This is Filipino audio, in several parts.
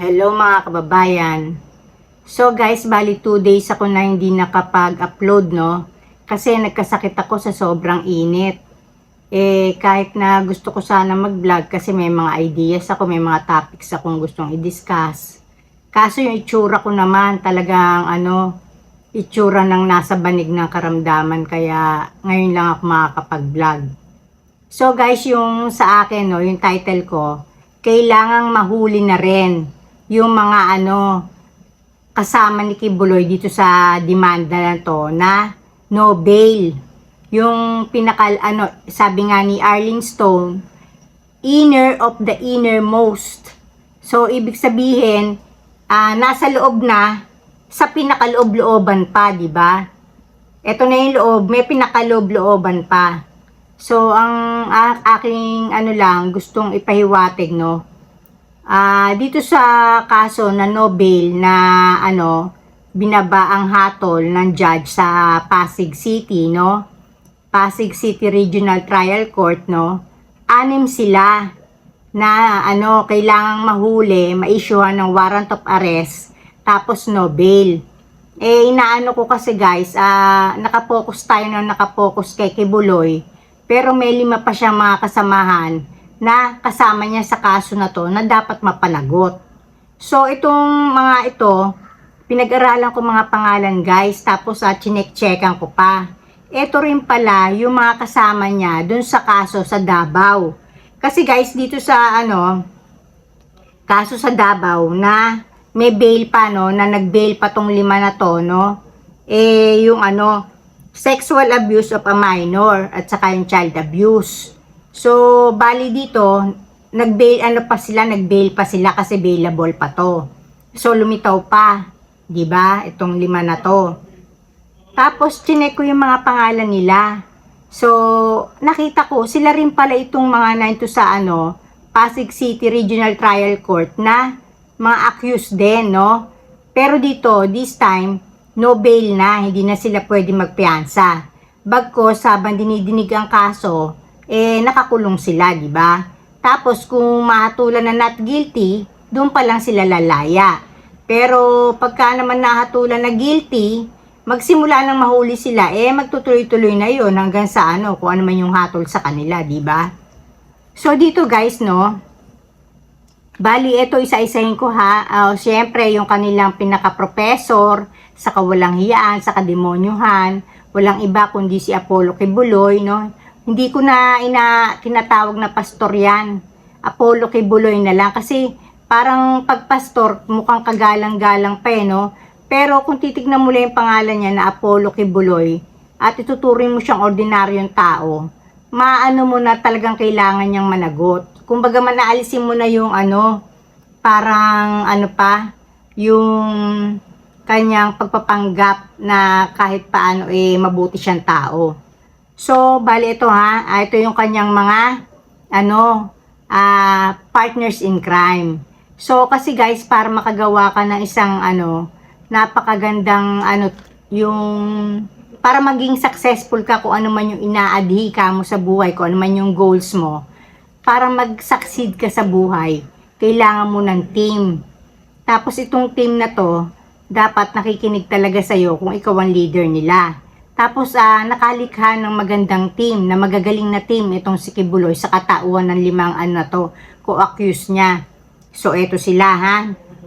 Hello mga kababayan. So guys, bali 2 days ako na hindi nakapag-upload no. Kasi nagkasakit ako sa sobrang init. Eh kahit na gusto ko sana mag-vlog kasi may mga ideas ako, may mga topics akong gustong i-discuss. Kaso yung itsura ko naman talagang ano, itsura ng nasa banig ng karamdaman kaya ngayon lang ako makakapag-vlog. So guys, yung sa akin no, yung title ko, kailangang mahuli na rin yung mga ano kasama ni Kibuloy dito sa demanda na to na no bail. Yung pinakal ano sabi nga ni Arling Stone, inner of the innermost. So ibig sabihin, ah, nasa loob na sa pinakaloob-looban pa, di ba? Ito na yung loob, may pinakaloob-looban pa. So, ang aking ano lang, gustong ipahiwatig, no? Ah, dito sa kaso na no bail na ano, binaba ang hatol ng judge sa Pasig City, no? Pasig City Regional Trial Court, no? Anim sila na ano, kailangang mahuli, ma-issuehan ng warrant of arrest, tapos no bail. Eh, inaano ko kasi guys, ah, nakapokus tayo na nakapokus kay Kibuloy, pero may lima pa siyang mga kasamahan na kasama niya sa kaso na to na dapat mapanagot. So, itong mga ito, pinag-aralan ko mga pangalan guys, tapos uh, chinek-checkan ko pa. Ito rin pala yung mga kasama niya dun sa kaso sa Davao. Kasi guys, dito sa ano, kaso sa Davao na may bail pa no, na nag-bail pa tong lima na to no, eh yung ano, sexual abuse of a minor at saka yung child abuse. So, bali dito, nag-bail, ano pa sila, nag-bail pa sila kasi bailable pa to. So, lumitaw pa, di ba itong lima na to. Tapos, chinek ko yung mga pangalan nila. So, nakita ko, sila rin pala itong mga na ito sa ano, Pasig City Regional Trial Court na mga accused din, no? Pero dito, this time, no bail na, hindi na sila pwede magpiyansa. Bagkos, habang dinidinig ang kaso, eh, nakakulong sila, di ba? Tapos, kung mahatulan na not guilty, doon pa lang sila lalaya. Pero, pagka naman nahatulan na guilty, magsimula nang mahuli sila, eh, magtutuloy-tuloy na yon hanggang sa ano, kung ano man yung hatol sa kanila, di ba? So, dito guys, no, Bali, ito isa-isahin ko ha. Uh, Siyempre, yung kanilang pinaka-professor sa kawalang hiyaan, sa kademonyuhan, walang iba kundi si Apollo Kibuloy, no? Hindi ko na ina, tinatawag na pastor yan. Apollo Kibuloy na lang kasi parang pagpastor, mukhang kagalang-galang pa eh, no? Pero kung titignan mo lang yung pangalan niya na Apollo Kibuloy at ituturing mo siyang ordinaryong tao, maano mo na talagang kailangan niyang managot. Kumbaga man naalisin mo na yung ano, parang ano pa, yung kanyang pagpapanggap na kahit paano eh mabuti siyang tao. So, bali ito ha, ah, ito yung kanyang mga ano, ah, partners in crime. So, kasi guys, para makagawa ka ng isang ano, napakagandang ano, yung para maging successful ka kung ano man yung inaadhi ka mo sa buhay, kung ano man yung goals mo, para mag-succeed ka sa buhay, kailangan mo ng team. Tapos itong team na to, dapat nakikinig talaga sa'yo kung ikaw ang leader nila. Tapos ah, nakalikha ng magandang team, na magagaling na team itong si Kibuloy sa katauhan ng limang ano na to, co-accuse niya. So eto sila ha,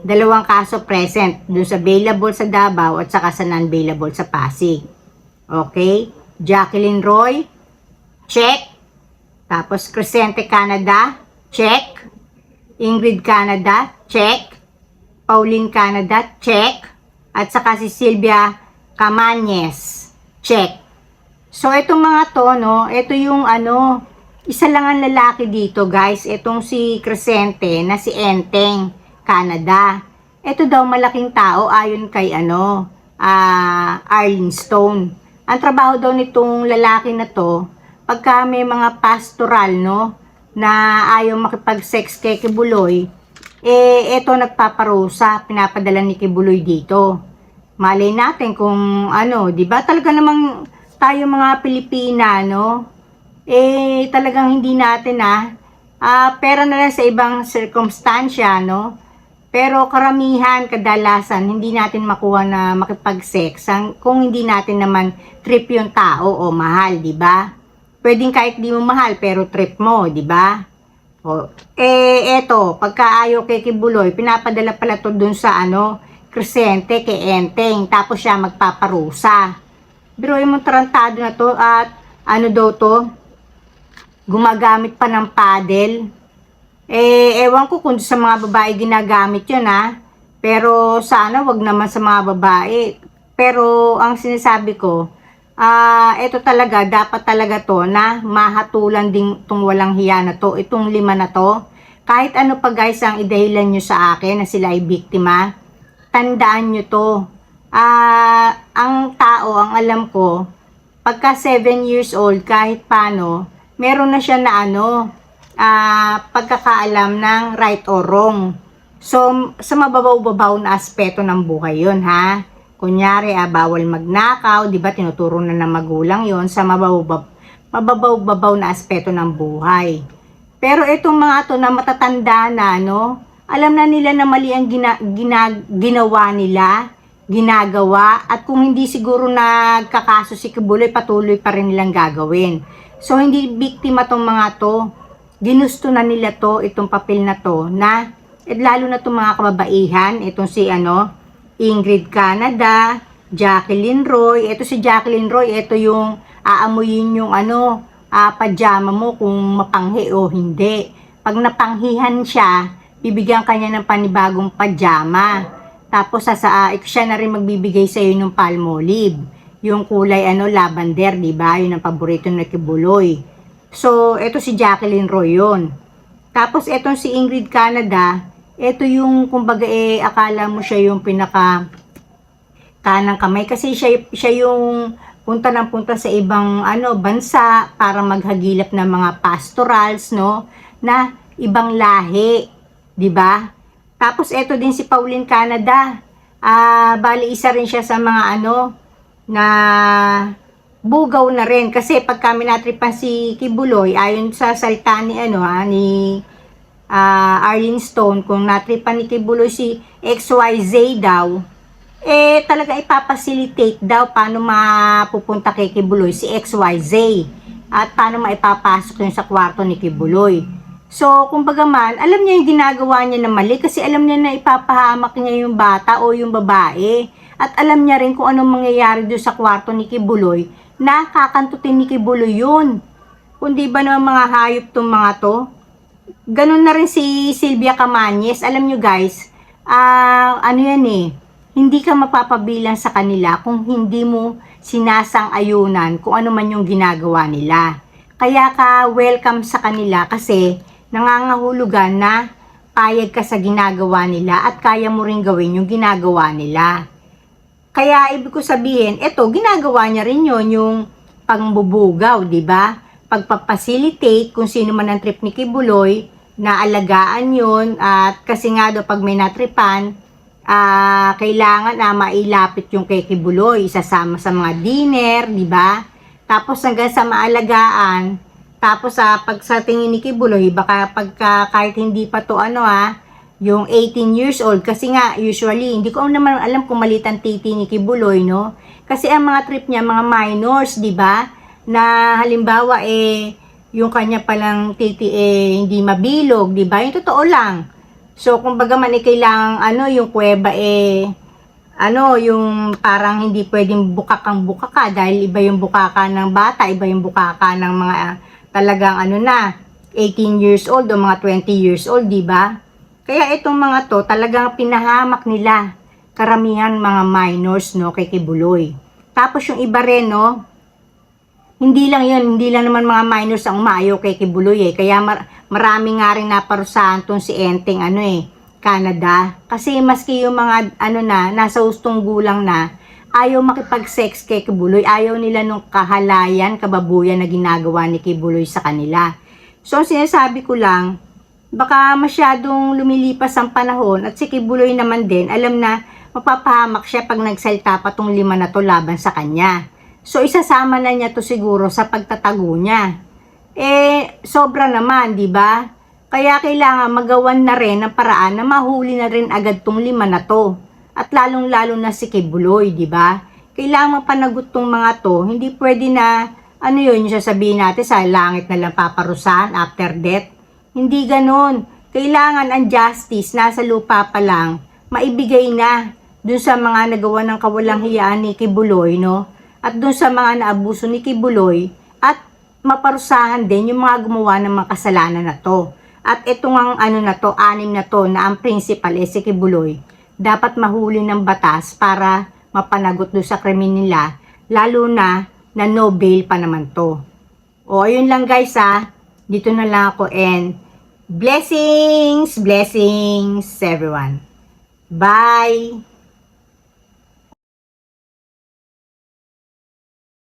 dalawang kaso present dun sa bailable sa Davao at saka sa non-bailable sa Pasig. Okay? Jacqueline Roy, check. Tapos Crescente Canada, check. Ingrid Canada, check. Pauline Canada, check. At saka si Sylvia Camanyes, check. So, itong mga to, no, ito yung ano, isa lang ang lalaki dito, guys. Itong si Crescente na si Enteng, Canada. Ito daw malaking tao ayon kay ano, ah Arlene Stone. Ang trabaho daw nitong lalaki na to, pagka may mga pastoral, no, na ayaw makipag-sex kay Kibuloy, eh, eto nagpaparusa, pinapadala ni Kibuloy dito. Malay natin kung ano, di ba talaga namang tayo mga Pilipina, no, eh, talagang hindi natin ah, ah pera na lang sa ibang circumstansya, no, Pero karamihan, kadalasan, hindi natin makuha na makipag-sex kung hindi natin naman trip yung tao o mahal, di ba? Pwedeng kahit di mo mahal, pero trip mo, di ba? O, eh, eto, pagka ayaw kay Kibuloy, pinapadala pala to dun sa ano, Crescente kay Enteng, tapos siya magpaparusa. Pero yung tarantado na to, at ano daw to, gumagamit pa ng paddle. Eh, ewan ko kung sa mga babae ginagamit yun ha. Pero sana wag naman sa mga babae. Pero ang sinasabi ko, ah, ito talaga, dapat talaga to na mahatulan din itong walang hiya na to, itong lima na to. Kahit ano pa guys ang idahilan nyo sa akin na sila ay biktima, tandaan nyo to. Ah, ang tao, ang alam ko, pagka 7 years old, kahit paano, meron na siya na ano, ah, pagkakaalam ng right or wrong. So, sa mababaw-babaw na aspeto ng buhay yon ha. Kunyari, ah, bawal magnakaw, di ba, tinuturo na ng magulang yon sa mababaw, mababaw-babaw na aspeto ng buhay. Pero itong mga to na matatanda na, no, alam na nila na mali ang gina, gina- ginawa nila, ginagawa, at kung hindi siguro nagkakaso si Kibuloy, patuloy pa rin nilang gagawin. So, hindi biktima tong mga to. Ginusto na nila to, itong papel na to, na, at lalo na itong mga kababaihan, itong si, ano, Ingrid Canada, Jacqueline Roy, ito si Jacqueline Roy, ito yung aamuyin yung ano, ah, pajama mo kung mapanghi o hindi. Pag napanghihan siya, bibigyan kanya ng panibagong pajama. Tapos sa sa siya na rin magbibigay sa iyo ng palmolive. Yung kulay ano lavender, 'di ba? Yun ang paborito na kibuloy. So, eto si Jacqueline Roy yun. Tapos etong si Ingrid Canada, eto yung kumbaga eh akala mo siya yung pinaka kanang kamay kasi siya siya yung punta ng punta sa ibang ano bansa para maghagilap ng mga pastorals no na ibang lahi, 'di ba? Tapos eto din si Pauline Canada. Ah, bali isa rin siya sa mga ano na bugaw na rin kasi pag kami natripan si Kibuloy ayon sa salita ni ano ha ni ah, Arlene Stone kung natripan ni Kibuloy si XYZ daw eh talaga ipapacilitate daw paano mapupunta kay Kibuloy si XYZ at paano maipapasok yun sa kwarto ni Kibuloy. So, kumbaga man, alam niya yung ginagawa niya na mali kasi alam niya na ipapahamak niya yung bata o yung babae. At alam niya rin kung anong mangyayari doon sa kwarto ni Kibuloy na kakantutin ni Kibuloy yun. Kung di ba naman mga hayop tong mga to? Ganun na rin si Sylvia Camanyes. Alam nyo guys, ah ano yan eh, hindi ka mapapabilang sa kanila kung hindi mo sinasang-ayunan kung ano man yung ginagawa nila. Kaya ka welcome sa kanila kasi nangangahulugan na payag ka sa ginagawa nila at kaya mo rin gawin yung ginagawa nila. Kaya ibig ko sabihin, eto, ginagawa niya rin yun, yung pangbubugaw, di ba? Pagpapacilitate kung sino man ang trip ni Kibuloy, na alagaan yun, at kasi nga daw pag may natripan, ah kailangan na mailapit yung kay Kibuloy, isasama sa mga dinner, di ba? Tapos hanggang sa maalagaan, tapos sa pag sa tingin ni Kibuloy, baka pagka kahit hindi pa to ano ah, yung 18 years old kasi nga usually hindi ko naman alam kung malitan titi ni Kibuloy no? Kasi ang mga trip niya mga minors di ba? Na halimbawa eh yung kanya palang titi eh hindi mabilog di ba? Yung totoo lang. So kumbaga man eh kailangan ano yung kuweba eh ano yung parang hindi pwedeng bukakang bukaka dahil iba yung bukaka ng bata iba yung bukaka ng mga ah, talagang ano na 18 years old o mga 20 years old di ba kaya itong mga to, talagang pinahamak nila. Karamihan mga minors, no, kay Kibuloy. Tapos yung iba rin, no, hindi lang yun, hindi lang naman mga minors ang umayaw kay Kibuloy, eh. Kaya mar- marami nga rin naparusahan tong si Enteng, ano eh, Canada. Kasi maski yung mga, ano na, nasa ustong gulang na, ayaw makipag-sex kay Kibuloy. Ayaw nila nung kahalayan, kababuyan na ginagawa ni Kibuloy sa kanila. So, ang sinasabi ko lang, baka masyadong lumilipas ang panahon at si Kibuloy naman din, alam na mapapahamak siya pag nagsalita pa tong lima na to laban sa kanya. So, isasama na niya to siguro sa pagtatago niya. Eh, sobra naman, di ba? Kaya kailangan magawan na rin ng paraan na mahuli na rin agad tong lima na to. At lalong-lalo na si Kibuloy, di ba? Kailangan mapanagot tong mga to. Hindi pwede na, ano yun, yung sasabihin natin sa langit na lang paparusahan after death. Hindi ganon. Kailangan ang justice nasa lupa pa lang, maibigay na dun sa mga nagawa ng kawalang hiyaan ni Kibuloy, no? At dun sa mga naabuso ni Kibuloy, at maparusahan din yung mga gumawa ng mga kasalanan na to. At itong ang ano na to, anim na to, na ang principal eh, si Kibuloy, dapat mahuli ng batas para mapanagot doon sa krimen nila, lalo na na no bail pa naman to. O, ayun lang guys ha. Dito na lang ako and blessings, blessings everyone. Bye!